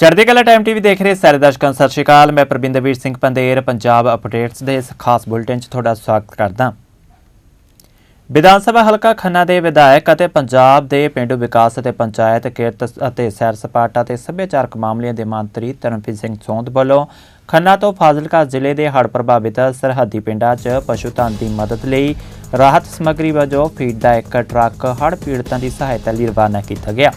ਚੜ੍ਹਦੀ ਕਲਾ time TV ਦੇਖ ਰਹੇ ਸਾਰੇ ਦਰਸ਼ਕਾਂ ਸਤਿ ਸ਼੍ਰੀ ਅਕਾਲ। ਮੈਂ ਪ੍ਰਬਿੰਦਰਵੀਰ ਸਿੰਘ ਪੰਦੇਰ, ਪੰਜਾਬ ਅਪਡੇਟਸ ਦੇ ਇਸ ਖਾਸ ਬੁਲੇਟਿਨ 'ਚ ਤੁਹਾਡਾ ਸਵਾਗਤ ਕਰਦਾ ਵਿਧਾਨ ਸਭਾ ਹਲਕਾ ਖੰਨਾ ਦੇ ਵਿਧਾਇਕ ਅਤੇ ਪੰਜਾਬ ਦੇ ਪਿੰਡੂ ਵਿਕਾਸ ਅਤੇ ਪੰਚਾਇਤ ਕਿਰਤ ਅਤੇ ਸੈਰ ਸਪਾਟਾ ਤੇ ਸੱਭਿਆਚਾਰਕ ਮਾਮਲਿਆਂ ਦੇ ਮੰਤਰੀ ਤਰਨਪ੍ਰੀਤ ਸਿੰਘ ਸੌਂਦ ਵੱਲੋਂ ਖੰਨਾ ਤੋਂ ਫਾਜ਼ਿਲਕਾ ਜ਼ਿਲ੍ਹੇ ਦੇ ਹੜ੍ਹ ਪ੍ਰਭਾਵਿਤ ਸਰਹੱਦੀ ਪਿੰਡਾਂ 'ਚ ਪਸ਼ੂ ਧਨ ਦੀ ਮਦਦ ਲਈ ਰਾਹਤ ਸਮੱਗਰੀ ਵਜੋਂ ਫੀਡ ਦਾ ਇੱਕ ਟਰੱਕ ਹੜ੍ਹ ਪੀੜਤਾਂ ਦੀ ਸਹਾਇਤਾ ਲਈ ਰਵਾਨਾ ਕੀਤਾ ਗਿਆ।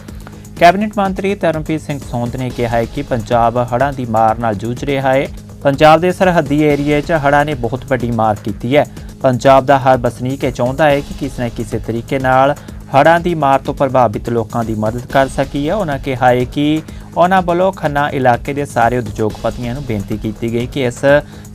ਕੈਬਨਿਟ ਮੰਤਰੀ ਧਰਮਪ੍ਰੀਤ ਸਿੰਘ ਸੌਂਦ ਨੇ ਕਿਹਾ ਹੈ ਕਿ ਪੰਜਾਬ ਹੜ੍ਹਾਂ ਦੀ ਮਾਰ ਨਾਲ ਜੂਝ ਰਿਹਾ ਹੈ। ਪੰਜਾਬ ਦੇ ਸਰਹੱਦੀ ਏਰੀਏ 'ਚ ਹੜ੍ਹਾਂ ਨੇ ਬਹੁਤ ਵੱਡੀ ਮਾਰ ਕੀਤੀ ਹੈ। ਪੰਜਾਬ ਦਾ ਹਰ ਵਸਨੀਕ ਇਹ ਚਾਹੁੰਦਾ ਹੈ ਕਿ ਕਿਸੇ ਨਾ ਕਿਸੇ ਤਰੀਕੇ ਨਾਲ ਹੜ੍ਹਾਂ ਦੀ ਮਾਰ ਤੋਂ ਪ੍ਰਭਾਵਿਤ ਲੋਕਾਂ ਦੀ ਮਦਦ ਕਰ ਸਕੀ ਹੈ। ਉਹਨਾਂ ਕਿਹਾ ਹੈ ਕਿ ਉਹਨਾਂ ਵੱਲੋਂ ਖੰਨਾ ਇਲਾਕੇ ਦੇ ਸਾਰੇ ਉਦਯੋਗਪਤੀਆਂ ਨੂੰ ਬੇਨਤੀ ਕੀਤੀ ਗਈ ਕਿ ਇਸ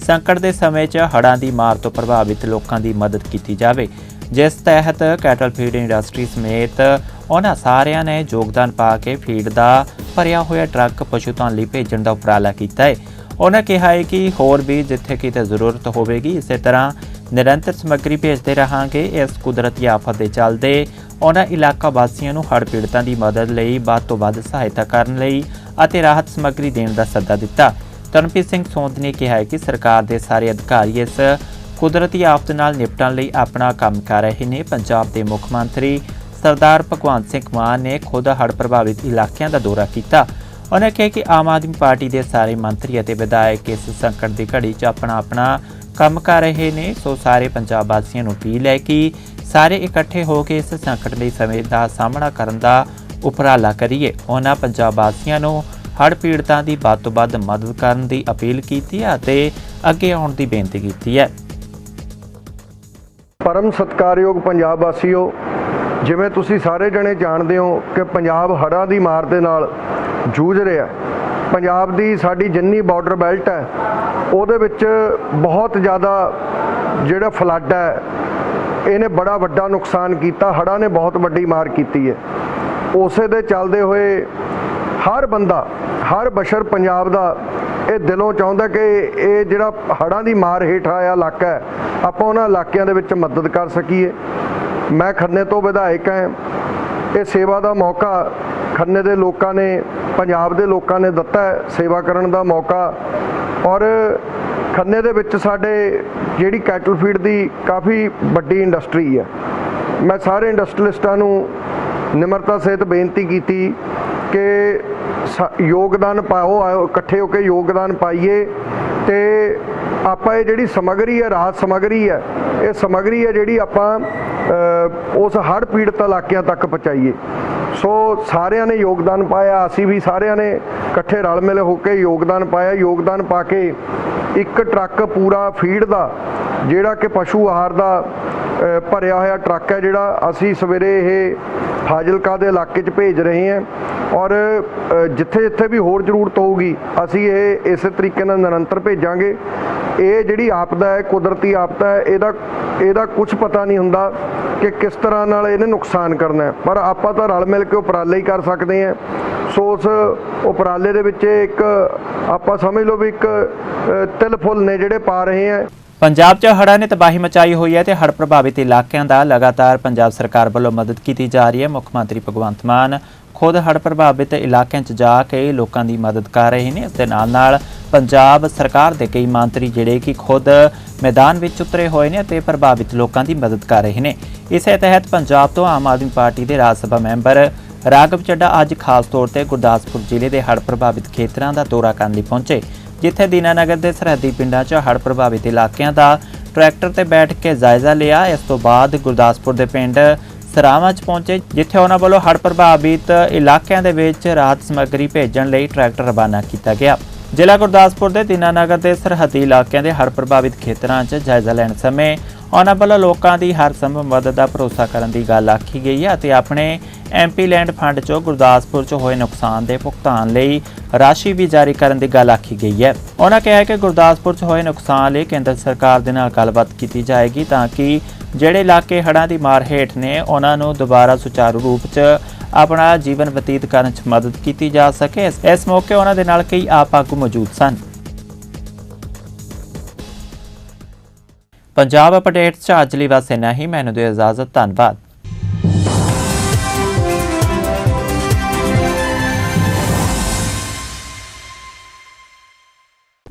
ਸੰਕਟ ਦੇ ਸਮੇਂ 'ਚ ਹੜ੍ਹਾਂ ਦੀ ਮਾਰ ਤੋਂ ਪ੍ਰਭਾਵਿਤ ਲੋਕਾਂ ਦੀ ਮਦਦ ਕੀਤੀ ਜਾਵੇ। ਜਿਸ ਤਹਿਤ ਕੈਟਲ ਫੀਡ ਇੰਡਸਟਰੀ ਸਮੇਤ ਉਹਨਾਂ ਸਾਰਿਆਂ ਨੇ ਯੋਗਦਾਨ ਪਾ ਕੇ ਫੀਡ ਦਾ ਭਰਿਆ ਹੋਇਆ ਟਰੱਕ ਪਸ਼ੂਧਨ ਲਈ ਭੇਜਣ ਦਾ ਉਪਰਾਲਾ ਕੀਤਾ ਹੈ। ਉਹਨਾਂ ਕਿਹਾ ਹੈ ਕਿ ਹੋਰ ਵੀ ਜਿੱਥੇ ਕਿਤੇ ਜ਼ਰੂਰਤ ਹੋਵੇਗੀ, ਇਸੇ ਤਰ੍ਹਾਂ ਨਿਰੰਤਰ ਸਮੱਗਰੀ ਭੇਜਦੇ ਰਹਾਂਗੇ। ਇਸ ਕੁਦਰਤੀ ਆਫਤ ਦੇ ਚੱਲਦੇ ਉਹਨਾਂ ਇਲਾਕਾ ਵਾਸੀਆਂ ਨੂੰ ਹੜ੍ਹ ਪੀੜਤਾਂ ਦੀ ਮਦਦ ਲਈ ਵੱਧ ਤੋਂ ਵੱਧ ਸਹਾਇਤਾ ਕਰਨ ਲਈ ਅਤੇ ਰਾਹਤ ਸਮੱਗਰੀ ਦੇਣ ਦਾ ਸੱਦਾ ਦਿੱਤਾ। ਤਰਨਪ੍ਰੀਤ ਸਿੰਘ ਸੌਂਦ ਨੇ ਕਿਹਾ ਹੈ ਕਿ ਸਰਕਾਰ ਦੇ ਸਾਰੇ ਅਧਿਕਾਰੀ ਇਸ ਕੁਦਰਤੀ ਆਫਤ ਨਾਲ ਨਿਪਟਣ ਲਈ ਆਪਣਾ ਕੰਮ ਕਰ ਰਹੇ ਨੇ ਪੰਜਾਬ ਦੇ ਮੁੱਖ ਮੰਤਰੀ ਸਰਦਾਰ ਭਗਵੰਤ ਸਿੰਘ ਮਾਨ ਨੇ ਖੁਦ ਹੜ੍ਹ ਪ੍ਰਭਾਵਿਤ ਇਲਾਕਿਆਂ ਦਾ ਦੌਰਾ ਕੀਤਾ। ਉਹਨਾਂ ਕਿਹਾ ਕਿ ਆਮ ਆਦਮੀ ਪਾਰਟੀ ਦੇ ਸਾਰੇ ਮੰਤਰੀ ਅਤੇ ਵਿਧਾਇਕ ਇਸ ਸੰਕਟ ਦੀ ਘੜੀ 'ਚ ਆਪਣਾ ਆਪਣਾ ਕੰਮ ਕਰ ਰਹੇ ਨੇ। ਸੋ ਸਾਰੇ ਪੰਜਾਬ ਵਾਸੀਆਂ ਨੂੰ ਅਪੀਲ ਹੈ ਕਿ ਸਾਰੇ ਇਕੱਠੇ ਹੋ ਕੇ ਇਸ ਸੰਕਟ ਦੇ ਸਮੇਂ ਦਾ ਸਾਹਮਣਾ ਕਰਨ ਦਾ ਉਪਰਾਲਾ ਕਰੀਏ। ਉਹਨਾਂ ਪੰਜਾਬ ਵਾਸੀਆਂ ਨੂੰ ਹੜ੍ਹ ਪੀੜਤਾਂ ਦੀ ਵੱਧ ਤੋਂ ਵੱਧ ਮਦਦ ਕਰਨ ਦੀ ਅਪੀਲ ਕੀਤੀ ਹੈ ਅਤੇ ਅੱਗੇ ਆਉਣ ਦੀ ਬੇਨਤੀ ਕੀਤੀ ਹੈ। ਪਰਮ ਸਤਕਾਰਯੋਗ ਪੰਜਾਬ ਵਾਸੀਓ, ਜਿਵੇਂ ਤੁਸੀਂ ਸਾਰੇ ਜਣੇ ਜਾਣਦੇ ਹੋ ਕਿ ਪੰਜਾਬ ਹੜ੍ਹਾਂ ਦੀ ਮਾਰ ਦੇ ਨਾਲ ਜੂਝ ਰਿਹਾ ਪੰਜਾਬ ਦੀ ਸਾਡੀ ਜਿੰਨੀ ਬਾਰਡਰ ਬੈਲਟ ਹੈ, ਉਹਦੇ ਵਿੱਚ ਬਹੁਤ ਜ਼ਿਆਦਾ ਜਿਹੜਾ ਫਲੱਡ ਹੈ, ਇਹਨੇ ਬੜਾ ਵੱਡਾ ਨੁਕਸਾਨ ਕੀਤਾ। ਹੜ੍ਹਾਂ ਨੇ ਬਹੁਤ ਵੱਡੀ ਮਾਰ ਕੀਤੀ ਹੈ। ਉਸੇ ਦੇ ਚੱਲਦੇ ਹੋਏ ਹਰ ਬੰਦਾ, ਹਰ ਬਸ਼ਰ ਪੰਜਾਬ ਦਾ ਇਹ ਦਿਲੋਂ ਚਾਹੁੰਦਾ ਕਿ ਇਹ ਜਿਹੜਾ ਹੜ੍ਹਾਂ ਦੀ ਮਾਰ ਹੇਠ ਆਇਆ ਇਲਾਕਾ ਹੈ ਆਪਾਂ ਉਹਨਾਂ ਇਲਾਕਿਆਂ ਦੇ ਵਿੱਚ ਮਦਦ ਕਰ ਸਕੀਏ। ਮੈਂ ਖੰਨੇ ਤੋਂ ਵਿਧਾਇਕ ਹਾਂ। ਇਹ ਸੇਵਾ ਦਾ ਮੌਕਾ ਖੰਨੇ ਦੇ ਲੋਕਾਂ ਨੇ, ਪੰਜਾਬ ਦੇ ਲੋਕਾਂ ਨੇ ਦਿੱਤਾ ਹੈ ਸੇਵਾ ਕਰਨ ਦਾ ਮੌਕਾ। ਔਰ ਖੰਨੇ ਦੇ ਵਿੱਚ ਸਾਡੇ ਜਿਹੜੀ ਕੈਟਲ ਫੀਡ ਦੀ ਕਾਫੀ ਵੱਡੀ ਇੰਡਸਟਰੀ ਹੈ ਮੈਂ ਸਾਰੇ ਇੰਡਸਟਰੀਲਿਸਟਾਂ ਨੂੰ ਨਿਮਰਤਾ ਸਹਿਤ ਬੇਨਤੀ ਕੀਤੀ ਕਿ ਸ- ਯੋਗਦਾਨ ਪਾਓ ਆਓ ਇਕੱਠੇ ਹੋ ਕੇ ਯੋਗਦਾਨ ਪਾਈਏ ਤੇ ਆਪਾਂ ਇਹ ਜਿਹੜੀ ਸਮਗਰੀ ਹੈ, ਰਾਹਤ ਸਮਗਰੀ ਹੈ, ਇਹ ਸਮਗਰੀ ਹੈ ਜਿਹੜੀ ਆਪਾਂ ਉਸ ਹੜ੍ਹ ਪੀੜਤ ਇਲਾਕਿਆਂ ਤੱਕ ਪਹੁੰਚਾਈਏ। ਸੋ ਸਾਰਿਆਂ ਨੇ ਯੋਗਦਾਨ ਪਾਇਆ, ਅਸੀਂ ਵੀ ਸਾਰਿਆਂ ਨੇ ਇਕੱਠੇ ਰਲ ਮਿਲ ਹੋ ਕੇ ਯੋਗਦਾਨ ਪਾਇਆ। ਯੋਗਦਾਨ ਪਾ ਕੇ ਇੱਕ ਟਰੱਕ ਪੂਰਾ ਫੀਡ ਦਾ, ਜਿਹੜਾ ਕਿ ਪਸ਼ੂ ਆਹਾਰ ਦਾ ਭਰਿਆ ਹੋਇਆ ਟਰੱਕ ਹੈ, ਜਿਹੜਾ ਅਸੀਂ ਸਵੇਰੇ ਇਹ ਫਾਜ਼ਿਲਕਾ ਦੇ ਇਲਾਕੇ 'ਚ ਭੇਜ ਰਹੇ ਹਾਂ। ਔਰ ਜਿੱਥੇ ਜਿੱਥੇ ਵੀ ਹੋਰ ਜ਼ਰੂਰਤ ਹੋਊਗੀ, ਅਸੀਂ ਇਹ ਇਸੇ ਤਰੀਕੇ ਨਾਲ ਨਿਰੰਤਰ ਭੇਜਾਂਗੇ। ਇਹ ਜਿਹੜੀ ਆਪਦਾ ਹੈ, ਕੁਦਰਤੀ ਆਪਦਾ ਹੈ, ਇਹਦਾ ਇਹਦਾ ਕੁਝ ਪਤਾ ਨਹੀਂ ਹੁੰਦਾ ਕਿ ਕਿਸ ਤਰ੍ਹਾਂ ਨਾਲ ਇਹਨੇ ਨੁਕਸਾਨ ਕਰਨਾ ਹੈ। ਪਰ ਆਪਾਂ ਤਾਂ ਰਲ ਮਿਲ ਕੇ ਉਪਰਾਲੇ ਹੀ ਕਰ ਸਕਦੇ ਹਾਂ। ਸੋ ਉਸ ਉਪਰਾਲੇ ਦੇ ਵਿੱਚ ਇੱਕ ਆਪਾਂ ਸਮਝ ਲਓ ਵੀ ਇੱਕ ਤਿਲ ਫੁੱਲ ਨੇ ਜਿਹੜੇ ਪਾ ਰਹੇ ਹਾਂ। ਪੰਜਾਬ 'ਚ ਹੜ੍ਹਾਂ ਨੇ ਤਬਾਹੀ ਮਚਾਈ ਹੋਈ ਹੈ ਤੇ ਹੜ੍ਹ ਪ੍ਰਭਾਵਿਤ ਇਲਾਕਿਆਂ ਦਾ ਲਗਾਤਾਰ ਪੰਜਾਬ ਸਰਕਾਰ ਵੱਲੋਂ ਮਦਦ ਕੀਤੀ ਜਾ ਰਹੀ ਹੈ। ਮੁੱਖ ਮੰਤਰੀ ਭਗਵੰਤ ਮਾਨ ਖੁਦ ਹੜ੍ਹ ਪ੍ਰਭਾਵਿਤ ਇਲਾਕਿਆਂ 'ਚ ਜਾ ਕੇ ਲੋਕਾਂ ਦੀ ਮਦਦ ਕਰ ਰਹੇ ਨੇ। ਇਸ ਦੇ ਨਾਲ ਨਾਲ ਪੰਜਾਬ ਸਰਕਾਰ ਦੇ ਕਈ ਮੰਤਰੀ ਜਿਹੜੇ ਕਿ ਖੁਦ ਮੈਦਾਨ ਵਿੱਚ ਉਤਰੇ ਹੋਏ ਨੇ ਅਤੇ ਪ੍ਰਭਾਵਿਤ ਲੋਕਾਂ ਦੀ ਮਦਦ ਕਰ ਰਹੇ ਨੇ। ਇਸੇ ਤਹਿਤ ਪੰਜਾਬ ਤੋਂ ਆਮ ਆਦਮੀ ਪਾਰਟੀ ਦੇ ਰਾਜ ਸਭਾ ਮੈਂਬਰ ਰਾਘਵ ਚੱਡਾ ਅੱਜ ਖਾਸ ਤੌਰ ਤੇ ਗੁਰਦਾਸਪੁਰ ਜ਼ਿਲ੍ਹੇ ਦੇ ਹੜ੍ਹ ਪ੍ਰਭਾਵਿਤ ਖੇਤਰਾਂ ਦਾ ਦੌਰਾ ਕਰਨ ਲਈ ਪਹੁੰਚੇ। ਜਿੱਥੇ ਦੀਨਾਨਗਰ ਦੇ ਸਰਹੱਦੀ ਪਿੰਡਾਂ 'ਚ ਹੜ੍ਹ ਪ੍ਰਭਾਵਿਤ ਇਲਾਕਿਆਂ ਦਾ ਟਰੈਕਟਰ ਤੇ ਬੈਠ ਕੇ ਜਾਇਜ਼ਾ ਲਿਆ, ਇਸ ਤੋਂ ਬਾਅਦ ਗੁਰਦਾਸਪੁਰ ਦੇ ਪਿੰਡ ਸਰਾਵਾਂ 'ਚ ਪਹੁੰਚੇ, ਜਿੱਥੇ ਉਹਨਾਂ ਵੱਲੋਂ ਹੜ੍ਹ ਪ੍ਰਭਾਵਿਤ ਇਲਾਕਿਆਂ ਦੇ ਵਿੱਚ ਰਾਹਤ ਸਮੱਗਰੀ ਭੇਜਣ ਲਈ ਟਰੈਕਟਰ ਰਵਾਨਾ ਕੀਤਾ ਗਿਆ। ਜ਼ਿਲ੍ਹਾ ਗੁਰਦਾਸਪੁਰ ਦੇ ਦੀਨਾਨਗਰ ਦੇ ਸਰਹੱਦੀ ਇਲਾਕਿਆਂ ਦੇ ਹੜ੍ਹ ਪ੍ਰਭਾਵਿਤ ਖੇਤਰਾਂ 'ਚ ਜਾਇਜ਼ਾ ਲੈਣ ਸਮੇਂ ਉਹਨਾਂ ਵੱਲੋਂ ਲੋਕਾਂ ਦੀ ਹਰ ਸੰਭਵ ਮਦਦ ਦਾ ਭਰੋਸਾ ਕਰਨ ਦੀ ਗੱਲ ਆਖੀ ਗਈ ਹੈ ਅਤੇ ਆਪਣੇ ਐਮਪੀ ਲੈਂਡ ਫੰਡ 'ਚੋਂ ਗੁਰਦਾਸਪੁਰ 'ਚ ਹੋਏ ਨੁਕਸਾਨ ਦੇ ਭੁਗਤਾਨ ਲਈ ਰਾਸ਼ੀ ਵੀ ਜਾਰੀ ਕਰਨ ਦੀ ਗੱਲ ਆਖੀ ਗਈ ਹੈ। ਉਹਨਾਂ ਕਿਹਾ ਕਿ ਗੁਰਦਾਸਪੁਰ 'ਚ ਹੋਏ ਨੁਕਸਾਨ ਲਈ ਕੇਂਦਰ ਸਰਕਾਰ ਦੇ ਨਾਲ ਗੱਲਬਾਤ ਕੀਤੀ ਜਾਏਗੀ ਤਾਂ ਕਿ ਜਿਹੜੇ ਇਲਾਕੇ ਹੜ੍ਹਾਂ ਦੀ ਮਾਰ ਹੇਠ ਨੇ, ਉਹਨਾਂ ਨੂੰ ਦੁਬਾਰਾ ਸੁਚਾਰੂ ਰੂਪ 'ਚ ਆਪਣਾ ਜੀਵਨ ਬਤੀਤ ਕਰਨ 'ਚ ਮਦਦ ਕੀਤੀ ਜਾ ਸਕੇ। ਇਸ- ਮੌਕੇ ਉਹਨਾਂ ਦੇ ਨਾਲ ਕਈ ਆਪ ਆਗੂ ਮੌਜੂਦ ਸਨ। ਪੰਜਾਬ ਅਪਡੇਟਸ 'ਚ ਅੱਜ ਲਈ ਬਸ ਇੰਨਾ ਹੀ। ਮੈਨੂੰ ਦਿਓ ਇਜਾਜ਼ਤ। ਧੰਨਵਾਦ।